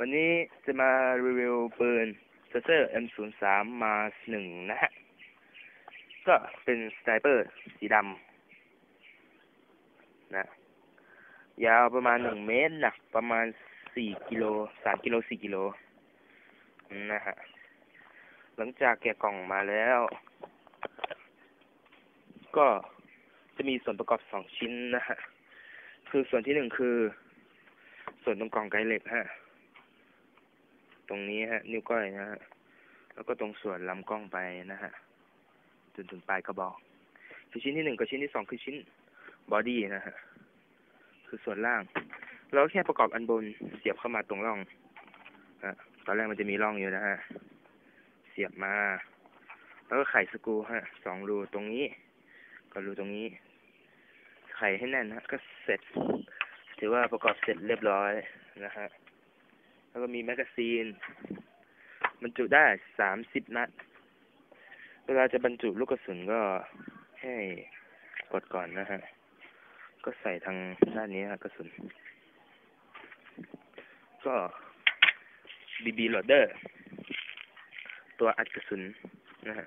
วันนี้จะมารีวิวปืนเซอร์ M03 มาหนึ่งนะฮะ ก็เป็นสไนเปอร์สีดำนะ ยาวประมาณหนึ่งเมตร หนักประมาณสี่กิโลสามกิโลสี่กิโลนะฮะ หลังจากแกะกล่องมาแล้ว ก็จะมีส่วนประกอบสองชิ้นนะฮะ คือส่วนที่หนึ่งคือ ส่วนตรงกล่องไกเหล็กฮะ ตรงนี้ฮะ นิ้วก้อยนะฮะ แล้วก็ตรงส่วนลำกล้องไปนะฮะ จนถึงปลายกระบอก คือชิ้นที่หนึ่งกับชิ้นที่สองคือชิ้นบอดี้นะฮะ คือส่วนล่างแล้วแค่ประกอบอันบนเสียบเข้ามาตรงร่องฮะตอนแรกมันจะมีร่องอยู่นะฮะ เสียบมา แล้วก็ไขสกรูฮะ สองรูตรงนี้ก็รูตรงนี้ ไขให้แน่นฮะ ก็เสร็จ ถือว่าประกอบเสร็จเรียบร้อยนะฮะ แล้วก็มีแมกกาซีนบรรจุได้สามสิบนัด เวลาจะบรรจุลูกกระสุนก็ให้กดก่อนนะฮะ ก็ใส่ทางด้านนี้ฮะกระสุน ก็บีบีโหลดเดอร์ ตัวอัดกระสุนนะฮะ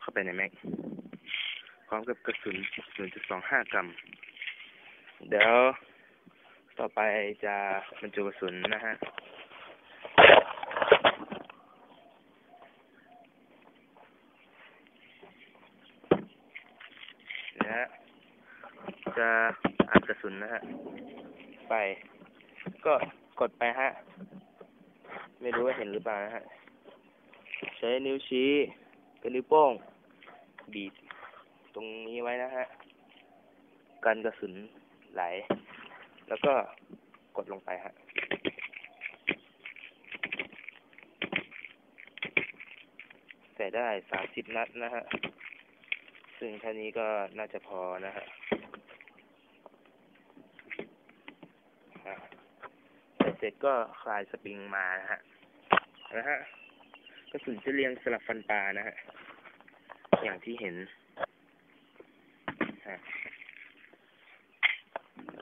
เข้าไปในแม็ก พร้อมกับกระสุน 0.25 กรัม เดี๋ยวต่อไปจะบรรจุกระสุนนะฮะ นะฮะ จะอัดกระสุนนะฮะ ไป ก็กดไปฮะ ไม่รู้ว่าเห็นหรือเปล่านะฮะ ใช้นิ้วชี้กับนิ้วโป้ง บีบตรงนี้ไว้นะฮะ กันกระสุนไหล แล้วก็กดลงไปฮะใส่ได้สามสิบนัดนะฮะ ซึ่งท่านี้ก็น่าจะพอนะฮะอะใส่เสร็จก็คลายสปริงมานะฮะนะฮะกระสุนจะเรียงสลับฟันปลานะฮะ อย่างที่เห็นฮะ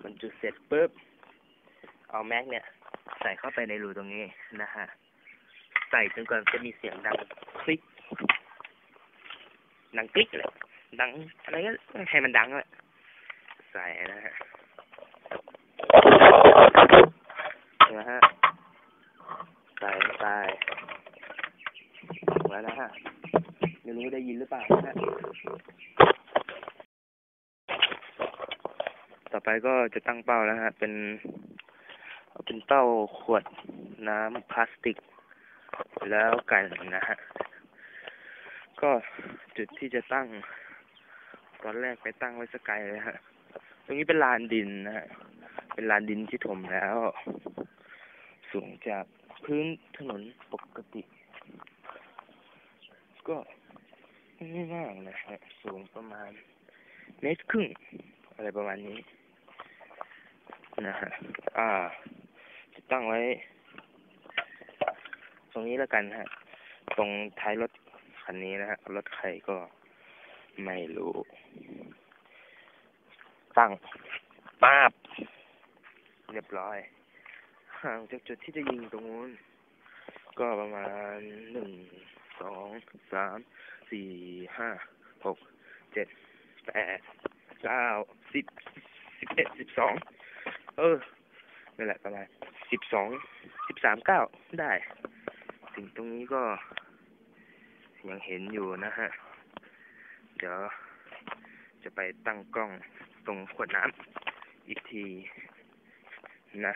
มันจุดเสร็จปุ๊บ เอาแม็กเนี่ย ใส่เข้าไปในรูตรงนี้นะฮะ ใส่จนกว่าจะมีเสียงดังคลิกดังคลิกเลย ดังอะไรก็ให้มันดังเลยใส่นะฮะนะฮะใส่ใส่แล้วนะฮะไม่รู้ได้ยินหรือเปล่านะฮะต่อไปก็จะตั้งเป้าแล้วฮะ เป็นเป็นเป้าขวดน้ำพลาสติก แล้วกันนะฮะ ก็จุดที่จะตั้ง ตอนแรกไปตั้งไว้สกายเลยฮะ ตรงนี้เป็นลานดินนะฮะ เป็นลานดินที่ถมแล้ว สูงจากพื้นถนนปกติ ก็ไม่มากนะฮะ สูงประมาณเมตรครึ่ง อะไรประมาณนี้ นะฮะ อ่าจะตั้งไว้ ตรงนี้แล้วกันฮะ ตรงท้ายรถคันนี้นะฮะ รถใครก็ ไม่รู้ ตั้งป้าบ เรียบร้อย ห่างจากจุดที่จะยิงตรงนู้น ก็ประมาณหนึ่ง สอง สาม สี่ ห้า หก เจ็ด แปด เก้า สิบ สิบเอ็ด สิบสอง เออ นั่นแหละประมาณสิบสอง สิบสามเก้าได้ ถึงตรงนี้ก็ยังเห็นอยู่นะฮะ เดี๋ยวจะไปตั้งกล้องตรงขวดน้ำอีกทีนะ